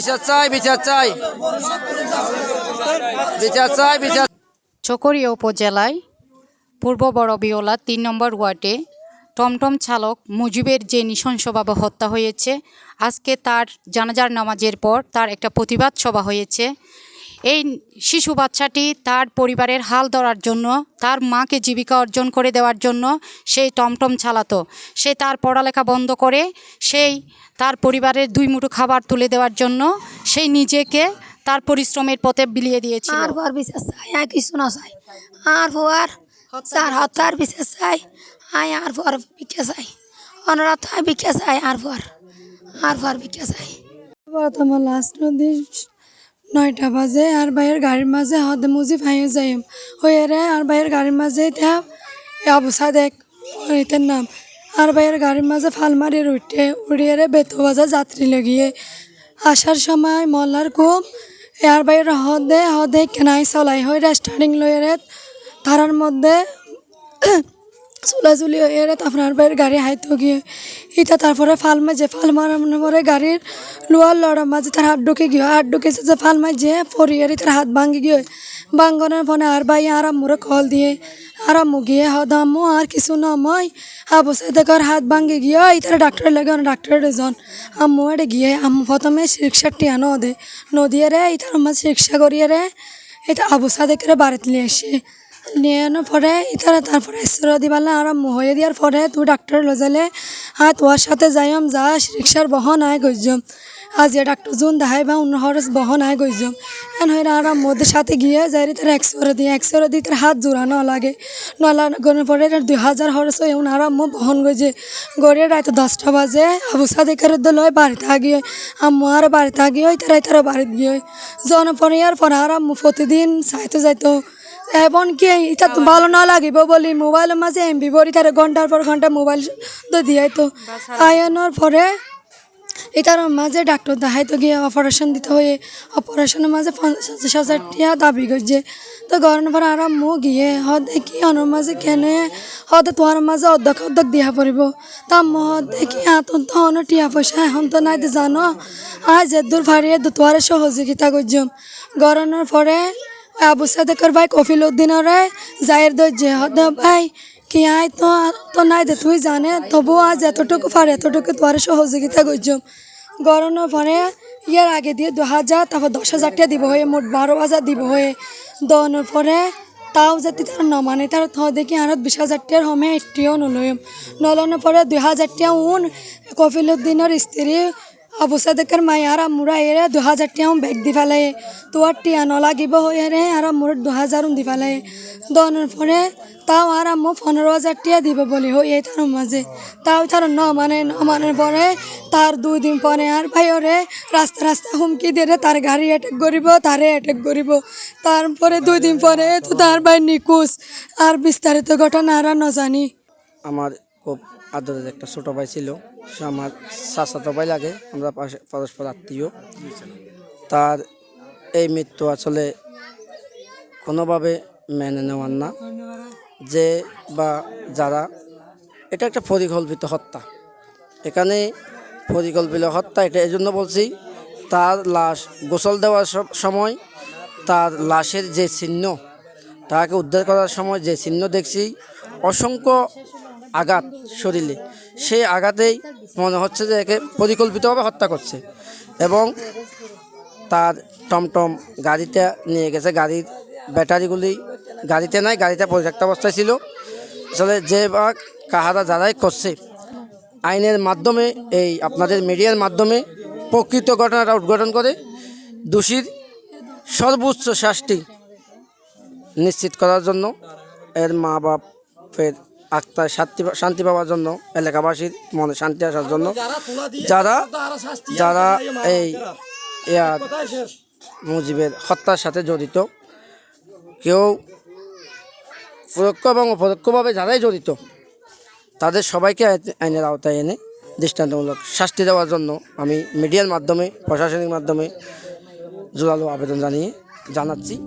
বিচার চাই বিচার চাই। বিচার চাই, বিচার চকরিয়া উপজেলায় পূর্ব বড় বড়বিওলা তিন নম্বর ওয়ার্ডে টমটম চালক মুজিবের যে নৃশংসভাবে হত্যা হয়েছে, আজকে তার জানাজার নামাজের পর তার একটা প্রতিবাদ সভা হয়েছে। এই শিশু বাচ্চাটি তার পরিবারের হাল ধরার জন্য তার মাকে জীবিকা অর্জন করে দেওয়ার জন্য সেই টমটম চালাতো। সে তার পড়ালেখা বন্ধ করে সেই তার পরিবারের দুই মুঠো খাবার তুলে দেওয়ার জন্য সেই নিজেকে তার পরিশ্রমের পথে বিলিয়ে দিয়েছিল। আর পর বিশেষ চাই আর কিছু না চাই। আর পর চার হত্যার বিশেষ চাই আই আর পর বিকে চাই। অনরাত হয় বিকে চাই আর পর আর পর বিকে চাই। বর্তমান লাস্ট নদী নয়টা বাজে আর বাইরের গাড়ির মাঝে হদে মুজি ফাইয়ে যাই হয়ে রে, আর বাইরের গাড়ির মাঝে এটা দেখ এটার নাম। আর বাইরের গাড়ির মাঝে ফাল মারিয়ে উঠে উড়িয়ে রে বেতো বাজা যাত্রী লাগিয়ে। আসার সময় মল্লার খুব আর বাইরের হদে হদে কেনাই চলাই। হয়ে স্টার্টিং লয়ে রে তারার মধ্যে চুলাচুলি হয়ে রে তারপরে আর বাইরের গাড়ি হাইতে গিয়ে ইটা তারপরে ফাল মাঝে ফাল মারার পরে গাড়ির লোয়ার লড়ার মাঝে তার হাত ঢুকে গিয়ে, হাত ঢুকেছে যে ফাল মাঝে পরিয়ারি তার হাত ভাঙ্গি গিয়ে, ভাঙ্গনের ফোনে আর ভাই আর আম্মুরে কল দিয়ে আর আম্মু গিয়ে হদ আম্মু আর কিছু নময় আবু কর হাত ভাঙ্গি গিয়ে এই তারা ডাক্তারের লাগে ডাক্তারের দুজন এড়ে গিয়ে, আম্মু প্রথমে রিক্সার টিয়া নদে নদিয়ে রে তার মাঝে রিক্সা করিয়ে রে, এটা আবু সাদেকের বাড়িতে নিয়ে এসে নিয়ে আনার পরে ইতারা তারপরে ঈশ্বর দিবালে আর হয়ে দিয়ার পরে তুই ডাক্তার লজালে হ্যাঁ তোর সাথে যাইম যা রিক্সার বহন আয় গইজম আজ এ ডাক্তার জোন দেখাই বা অন্য হরস বহন আয় গইজম এন হয়ে আর মোদের সাথে গিয়ে যাই তার একশোরে দিয়ে একশোরে দিয়ে তার হাত জোড়ানো লাগে নলা গনের পরে দুই হাজার হরস এমন আর আম্মু বহন গইছে গড়িয়ে রাত দশটা বাজে। আবু সাদেকের দল হয় বাড়িতে আগিয়ে আম্মু আর বাড়িতে আগিয়ে ওই তারা তারা বাড়িতে গিয়ে। জন পরে আর পরে আর আম্মু প্রতিদিন চাইতো যাইতো। এমন কি এটা তো ভালো না লাগিব বলি মোবাইলের মাঝে এমবি বলি তার ঘণ্টার পর ঘণ্টা মোবাইল তো দিয়ে তো। আয়ানোর পরে এটার মাঝে ডাক্তার দেখাই তো গিয়ে অপারেশন দিতে হয়ে। অপারেশনের মাঝে পঞ্চাশ হাজার টিয়া দাবি করছে। তো গরমের পরে আর মু গিয়ে হদে কি অনর মাঝে কেনে? হদে তোমার মাঝে অর্ধেক অর্ধেক দিয়া পড়িব। তা মদ দেখি হাতন তো অন টিয়া পয়সা এখন তো নাই তো জানো? আজ যে দূর ফাড়িয়ে তোমার সহযোগিতা করছম। গরমের পরে আবু সাদেকর ভাই কফিল উদ্দিনরে জায়ের দর্জে হদ ভাই, কি আয় তো তো নাই দে, তুই জানে তবু আজ এতটুকু পারে এতটুকু তোর সহযোগিতা করছম। গরমের পরে, ইয়ার আগে দিয়ে দু হাজার, তারপর দশ হাজার টাকা দিব হয়ে, মোট বারো হাজার দিব হয়ে। দনের পরে, তাও যদি তার নমানে তার থ দেখি আর বিশ হাজার টাকার হমে একটিও নলয়ম নলনের পরে দুই হাজার টাকা উন কফিল উদ্দিনের স্ত্রী আবু সাদেকের মাই আর মুরা এরে দু হাজার টিয়া ব্যাগ দি ফেলাই তোর টিয়া নলাগিব হয়ে রে আর মোর দু হাজার দি ফেলাই দনের পরে তাও আর আম্মু পনেরো হাজার টিয়া দিব বলি হই এই তার মাঝে তাও তার ন মানে ন মানের পরে তার দুই দিন পরে আর ভাই ওরে রাস্তা রাস্তা হুমকি দিয়ে তার গাড়ি অ্যাটেক করিব তারে অ্যাটেক করিব তারপরে দুই দিন পরে তো তার ভাই নিকুশ আর বিস্তারিত ঘটনা আর ন জানি আমার খুব আদরের একটা ছোট ভাই ছিল। সে আমার চাচাতো ভাই লাগে, আমরা পরস্পর আত্মীয়। তার এই মৃত্যু আসলে কোনোভাবে মেনে নেওয়ার না। যে বা যারা, এটা একটা পরিকল্পিত হত্যা। এখানে পরিকল্পিত হত্যা এটা এই জন্য বলছি, তার লাশ গোসল দেওয়ার সময় তার লাশের যে চিহ্ন, তাকে উদ্ধার করার সময় যে চিহ্ন দেখছি, অসংখ্য আঘাত শরীরে। সেই আঘাতেই মনে হচ্ছে যে একে পরিকল্পিতভাবে হত্যা করছে এবং তার টমটম গাড়িতে নিয়ে গেছে। গাড়ির ব্যাটারিগুলি গাড়িতে নাই গাড়িতে পরিত্যক্ত অবস্থায় ছিল। আসলে যে বা কাহারা যারাই করছে, আইনের মাধ্যমে এই আপনাদের মিডিয়ার মাধ্যমে প্রকৃত ঘটনাটা উদ্ঘাটন করে, দোষীর সর্বোচ্চ শাস্তি নিশ্চিত করার জন্য এর মা বাপের আত্মার শান্তি শান্তি পাওয়ার জন্য, এলাকাবাসীর মনে শান্তি আসার জন্য। যারা যারা এই মুজিবের হত্যার সাথে জড়িত, কেউ পরোক্ষ এবং অপরোক্ষভাবে যারাই জড়িত, তাদের সবাইকে আইন- আইনের আওতায় এনে দৃষ্টান্তমূলক শাস্তি দেওয়ার জন্য আমি মিডিয়ার মাধ্যমে, প্রশাসনিক মাধ্যমে জোরালো আবেদন জানিয়ে জানাচ্ছি।